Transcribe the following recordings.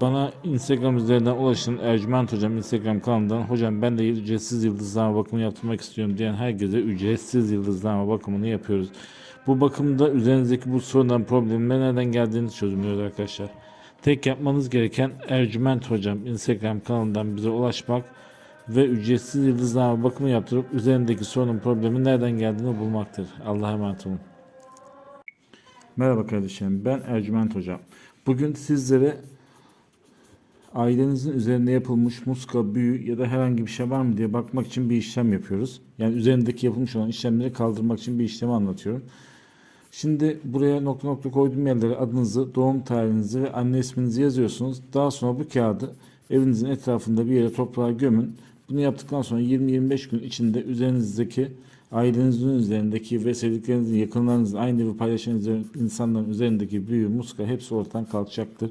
bana Instagram üzerinden ulaşın Ercüment Hocam Instagram kanalından hocam ben de ücretsiz yıldızlama bakımı yaptırmak istiyorum diyen herkese ücretsiz yıldızlama bakımını yapıyoruz. Bu bakımda üzerinizdeki bu sorunların problemin nereden geldiğini çözümlüyoruz arkadaşlar. Tek yapmanız gereken Ercüment Hocam Instagram kanalından bize ulaşmak ve ücretsiz yıldızlama bakımı yaptırıp üzerindeki sorunun problemin nereden geldiğini bulmaktır. Allah'a emanet olun. Merhaba kardeşlerim ben Ercüment Hocam. Bugün sizlere ailenizin üzerinde yapılmış muska, büyü ya da herhangi bir şey var mı diye bakmak için bir işlem yapıyoruz. Yani üzerindeki yapılmış olan işlemleri kaldırmak için bir işlemi anlatıyorum. Şimdi buraya nokta nokta koyduğum yerlere adınızı, doğum tarihinizi ve anne isminizi yazıyorsunuz. Daha sonra bu kağıdı evinizin etrafında bir yere toprağa gömün. Bunu yaptıktan sonra 20-25 gün içinde üzerinizdeki ailenizin üzerindeki ve sevdiklerinizin, yakınlarınızın, aynı evi paylaşan insanların üzerindeki büyü, muska hepsi ortadan kalkacaktır.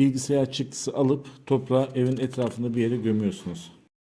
bilgisayar çıktısı alıp toprağa evin etrafında bir yere gömüyorsunuz.